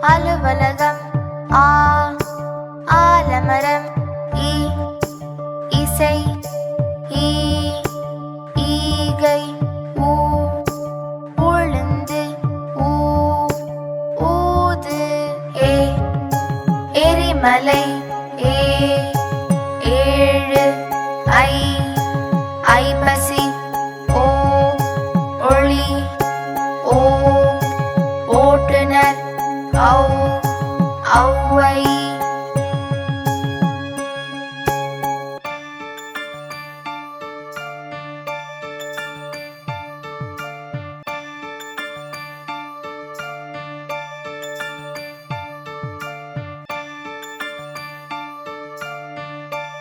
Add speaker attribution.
Speaker 1: அலுவலகம். ஆ ஆலமரம். இ இசை. ஈ ஈகை. ஊ உளுந்து. ஊ ஊது. ஏ எரிமலை. ஏ ஏழு. ஐ ஐப்பசி. ஓ ஒளி. ஓ ஓட்டுநர். Go away.